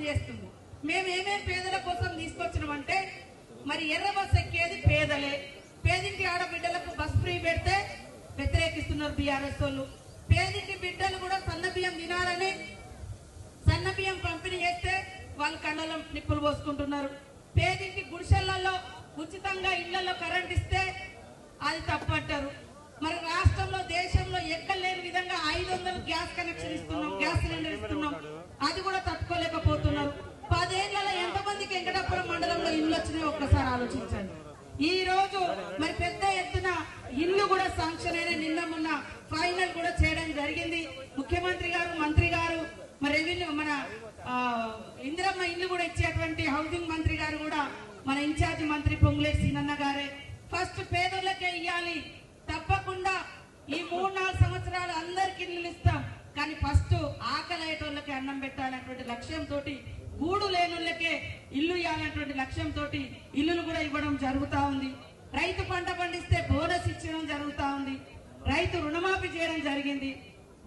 పనిచేస్తుంది. మేము ఏమేమి పేదల కోసం తీసుకొచ్చినామంటే మరి ఎర్ర బస్ ఎక్కేది పేదలే. పేదింటి ఆడబిడ్డలకు బస్ ఫ్రీ పెడితే వ్యతిరేకిస్తున్నారు బీఆర్ఎస్ వాళ్ళు. పేదింటి బిడ్డలు కూడా సన్న బియ్యం తినాలని సన్న బియ్యం పంపిణీ చేస్తే వాళ్ళు కళ్ళలో నిప్పులు పోసుకుంటున్నారు. పేదింటి గుడిసెళ్ళలో ఉచితంగా ఇళ్ళలో కరెంట్ ఇస్తే అది తప్పంటారు. మరి రాష్ట్రంలో దేశంలో ఎక్కడ లేని విధంగా ఐదు వందలు గ్యాస్ కనెక్షన్ ఇస్తున్నాం గ్యాస్ సిలిండర్ ఇస్తున్నాం. అది కూడా తట్టుకోలేకపోతున్నారు. పదేళ్ళలో ఎంతమందికి వెంకటాపురం మండలంలో ఇల్లు వచ్చినాయి ఒక్కసారి ఆలోచించండి. ఈ రోజు మరి పెద్ద ఎత్తున ఇల్లు కూడా శాంక్షన్ అయిన నిన్న మొన్న ఫైనల్ కూడా చేయడం జరిగింది. ముఖ్యమంత్రి గారు మంత్రి గారు మరి రెవెన్యూ మన ఇందిరమ్మ ఇల్లు కూడా ఇచ్చేటువంటి హౌసింగ్ మంత్రి గారు కూడా మన ఇన్ఛార్జ్ మంత్రి పొంగులే సీనన్న గారే. ఫస్ట్ పేదోళ్ళకే ఇవ్వాలి తప్పకుండా ఈ మూడు నాలుగు సంవత్సరాలు అందరికి ఇల్లు ఇస్తాం. కానీ ఫస్ట్ ఆకలి అయ్యేటోళ్ళకి అన్నం పెట్టాలనేటువంటి లక్ష్యంతో గూడు లేనుళ్ళకే ఇల్లు ఇవ్వాలనేటువంటి లక్ష్యంతో ఇల్లులు కూడా ఇవ్వడం జరుగుతూ ఉంది. రైతు పంట పండిస్తే బోనస్ ఇచ్చడం జరుగుతూ ఉంది. రైతు రుణమాఫీ చేయడం జరిగింది.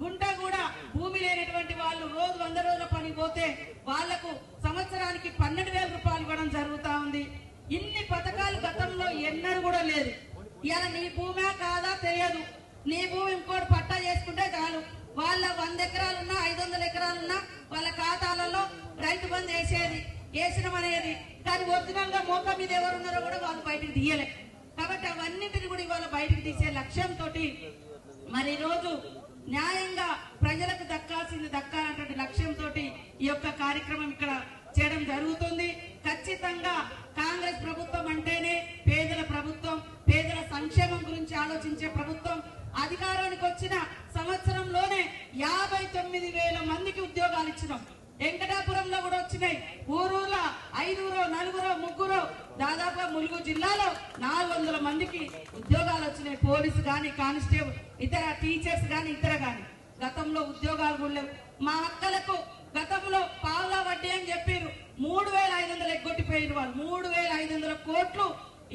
గుంట కూడా భూమి లేనటువంటి వాళ్ళు రోజు వంద రోజుల పని పోతే వాళ్ళకు సంవత్సరానికి పన్నెండు వేల రూపాయలు ఇవ్వడం జరుగుతూ ఉంది. ఇన్ని పథకాలు గతంలో ఎన్నడూ కూడా లేదు. ఇలా నీ భూమే కాదా తెలియదు. నీ భూమి ఇంకోటి పట్టా చేసుకుంటే చాలు. వాళ్ళ వంద ఎకరాలున్నా ఐదు వందల ఎకరాలున్నా వాళ్ళ ఖాతాలలో రైతు బంద్ వేసేది వేసినాం అనేది. కానీ ఒరిజినల్గా మోక మీద ఎవరున్నారో కూడా వాళ్ళు బయటికి తీయలే. కాబట్టి అవన్నిటిని కూడా ఇవాళ బయటకు తీసే లక్ష్యంతో మరి రోజు న్యాయంగా ప్రజలకు దక్కాల్సింది దక్కాలన్నటువంటి లక్ష్యంతో ఈ యొక్క కార్యక్రమం ఇక్కడ చేయడం జరుగుతుంది. ఖచ్చితంగా కాంగ్రెస్ ప్రభుత్వం అంటేనే పేదల ప్రభుత్వం పేదల సంక్షేమం గురించి ఆలోచించే ప్రభుత్వం. అధికారానికి వచ్చిన సంవత్సరంలోనే యాభై తొమ్మిది వేల మందికి ఉద్యోగాలు ఇచ్చినాం. వెంకటాపురంలో కూడా వచ్చినాయి. ఊరూర్ల ఐదుగురో నలుగురో ముగ్గురో దాదాపుగా ములుగు జిల్లాలో నాలుగు వందల మందికి ఉద్యోగాలు వచ్చినాయి. పోలీసు కానీ కానిస్టేబుల్ ఇతర టీచర్స్ కానీ ఇతర కానీ గతంలో ఉద్యోగాలు కూడా లేవు. మా అక్కలకు గతంలో పావులా వడ్డీ అని చెప్పారు మూడు వేల ఐదు వందలు ఎగ్గొట్టిపోయిన వాళ్ళు. మూడు వేల ఐదు వందల కోట్లు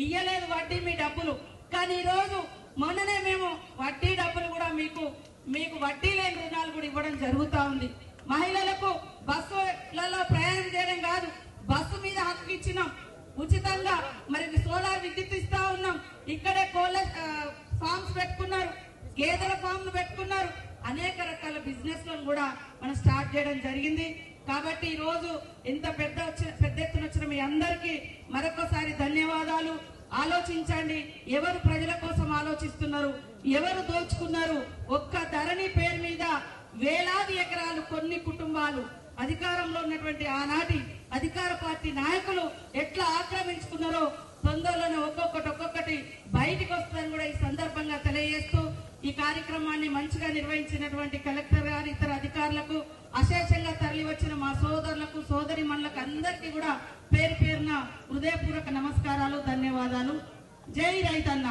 ఇయ్యలేదు వడ్డీ మీ డబ్బులు. కానీ ఈ రోజు మొన్ననే మేము వడ్డీ డబ్బులు కూడా మీకు మీకు వడ్డీ లేని రుణాలు కూడా ఇవ్వడం జరుగుతూ ఉంది. మహిళలకు బస్సులలో ప్రయాణం చేయడం కాదు బస్సు మీద హక్కు ఇచ్చినాం. ఉచితంగా మరి సోలార్ విద్యుత్ ఇస్తా ఉన్నాం. ఇక్కడే కోళ్ళ ఆ, ఫార్మ్స్ పెట్టుకున్నారు గేదెల ఫామ్లు పెట్టుకున్నారు. అనేక రకాల బిజినెస్ కూడా మనం స్టార్ట్ చేయడం జరిగింది. కాబట్టి ఈ రోజు ఇంత పెద్ద వచ్చిన పెద్ద ఎత్తున వచ్చిన మీ అందరికీ మరొకసారి ధన్యవాదాలు. ఆలోచించండి. ఎవరు ప్రజల కోసం ఆలోచిస్తున్నారు? ఎవరు దోచుకున్నారు? ఒక్క ధరణి పేరు మీద వేలాది ఎకరాలు కొన్ని కుటుంబాలు అధికారంలో ఉన్నటువంటి ఆనాటి అధికార పార్టీ నాయకులు ఎట్లా ఆక్రమించుకున్నారో తొందరలోనే ఒక్కొక్కటి ఒక్కొక్కటి బయటికి వస్తుందని కూడా ఈ సందర్భంగా తెలియజేస్తూ ఈ కార్యక్రమాన్ని మంచిగా నిర్వహించినటువంటి కలెక్టర్ గారు ఇతర అధికారులకు అశేషంగా తరలివచ్చిన మా సోదరులకు సోదరి మనులకు అందరికీ కూడా పేరు పేరున హృదయపూర్వక నమస్కారాలు ధన్యవాదాలు. జై రైతన్న.